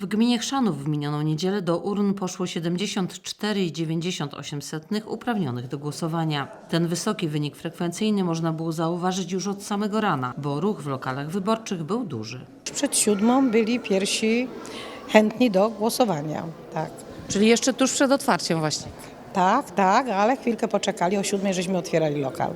W gminie Chrzanów w minioną niedzielę do urn poszło 74,98 uprawnionych do głosowania. Ten wysoki wynik frekwencyjny można było zauważyć już od samego rana, bo ruch w lokalach wyborczych był duży. Przed siódmą byli pierwsi chętni do głosowania. Tak. Czyli jeszcze tuż przed otwarciem właśnie. Tak, tak, ale chwilkę poczekali, o siódmej żeśmy otwierali lokal.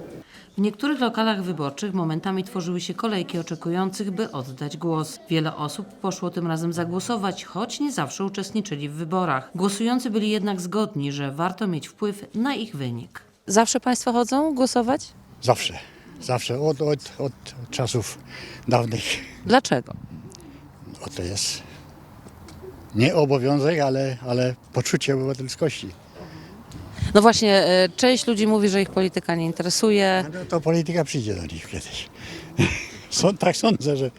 W niektórych lokalach wyborczych momentami tworzyły się kolejki oczekujących, by oddać głos. Wiele osób poszło tym razem zagłosować, choć nie zawsze uczestniczyli w wyborach. Głosujący byli jednak zgodni, że warto mieć wpływ na ich wynik. Zawsze Państwo chodzą głosować? Zawsze, zawsze, od, od, od, czasów dawnych. Dlaczego? To jest nie obowiązek, ale, ale poczucie obywatelskości. No właśnie, e, część ludzi mówi, że ich polityka nie interesuje. No to polityka przyjdzie do nich kiedyś. Są, tak sądzę, że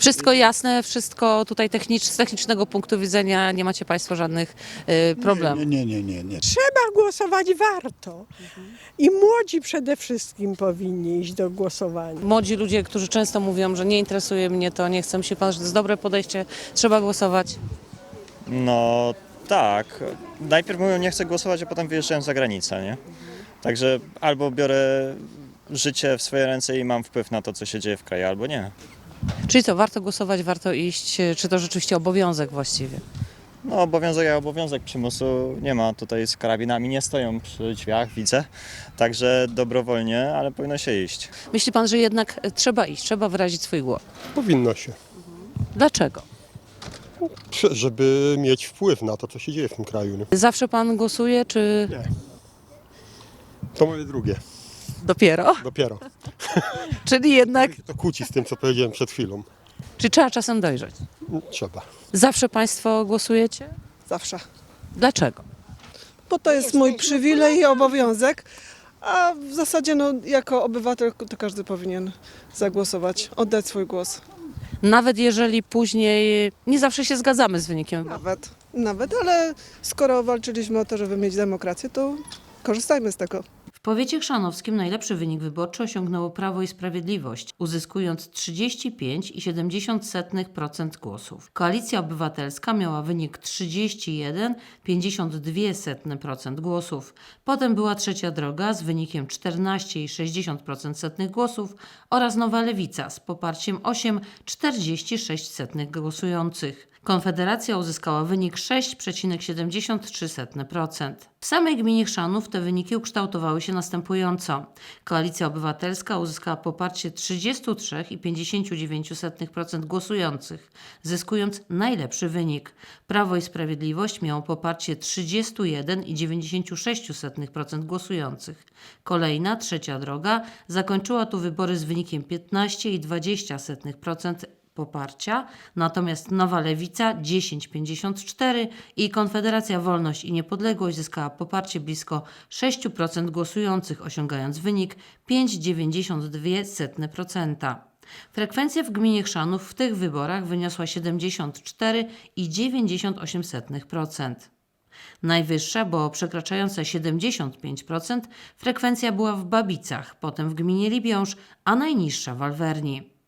Wszystko jasne, wszystko tutaj technicz, z technicznego punktu widzenia nie macie Państwo żadnych e, problemów. nie, nie, nie, nie. Trzeba głosować warto. I młodzi przede wszystkim powinni iść do głosowania. Młodzi ludzie, którzy często mówią, że nie interesuje mnie to, nie chcę, myśli Pan, że to jest dobre podejście, trzeba głosować. No tak. Najpierw mówią, nie chcę głosować, a potem wyjeżdżają za granicę, nie? Także albo biorę życie w swoje ręce i mam wpływ na to, co się dzieje w kraju, albo nie. Czyli co, warto głosować, warto iść, e, czy to rzeczywiście obowiązek właściwie? No obowiązek jak obowiązek przymusu nie ma. Tutaj z karabinami nie stoją przy drzwiach, widzę. Także dobrowolnie, ale powinno się iść. Myśli Pan, że jednak e, trzeba iść, trzeba wyrazić swój głos. Powinno się, Dlaczego? Żeby mieć wpływ na to, co się dzieje w tym kraju. Nie? Zawsze Pan głosuje, czy To moje drugie, dopiero? dopiero. Czyli jednak, To kłóci z tym, co powiedziałem przed chwilą. czy trzeba czasem dojrzeć? Trzeba. Zawsze Państwo głosujecie? Zawsze. Dlaczego? Bo to jest mój przywilej i obowiązek. A w zasadzie no, jako obywatel to każdy powinien zagłosować, oddać swój głos. Nawet jeżeli później nie zawsze się zgadzamy z wynikiem. Nawet, nawet, ale skoro walczyliśmy o to, żeby mieć demokrację, to korzystajmy z tego. W powiecie chrzanowskim najlepszy wynik wyborczy osiągnęło Prawo i Sprawiedliwość, uzyskując 35,7% głosów. Koalicja Obywatelska miała wynik 31,52% głosów. Potem była Trzecia Droga z wynikiem 14,60% głosów oraz Nowa Lewica z poparciem 8,46% głosujących. Konfederacja uzyskała wynik 6,73%. W samej gminie Chrzanów te wyniki ukształtowały się następująco. Koalicja Obywatelska uzyskała poparcie 33,59% głosujących, zyskując najlepszy wynik. Prawo i Sprawiedliwość miało poparcie 31,96% głosujących. Kolejna, trzecia droga, zakończyła tu wybory z wynikiem 15,20% poparcia, natomiast Nowa Lewica 10,54 i Konfederacja Wolność i Niepodległość zyskała poparcie blisko 6% głosujących, osiągając wynik 5,92%. Frekwencja w gminie Chrzanów w tych wyborach wyniosła 74,98%. Najwyższa, bo przekraczająca 75%, frekwencja była w Babicach, potem w gminie Libiąż, a najniższa w Alwerni.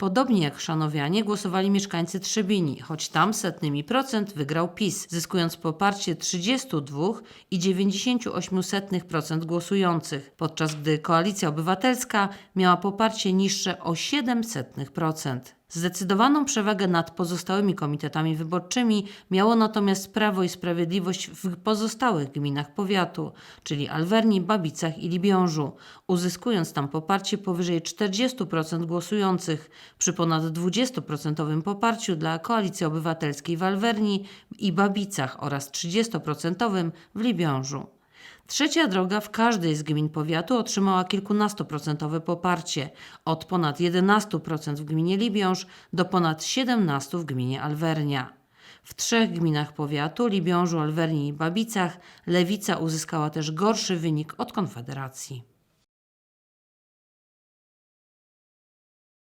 Podobnie jak chrzanowianie głosowali mieszkańcy Trzebini, choć tam setnymi procent wygrał PiS, zyskując poparcie 32,98% głosujących, podczas gdy Koalicja Obywatelska miała poparcie niższe o 0,07%. Zdecydowaną przewagę nad pozostałymi komitetami wyborczymi miało natomiast Prawo i Sprawiedliwość w pozostałych gminach powiatu, czyli Alwerni, Babicach i Libiążu, uzyskując tam poparcie powyżej 40% głosujących przy ponad 20% poparciu dla Koalicji Obywatelskiej w Alwerni i Babicach oraz 30% w Libiążu. Trzecia droga w każdej z gmin powiatu otrzymała kilkunastoprocentowe poparcie, od ponad 11% w gminie Libiąż do ponad 17% w gminie Alwernia. W trzech gminach powiatu, Libiążu, Alwerni i Babicach, Lewica uzyskała też gorszy wynik od Konfederacji.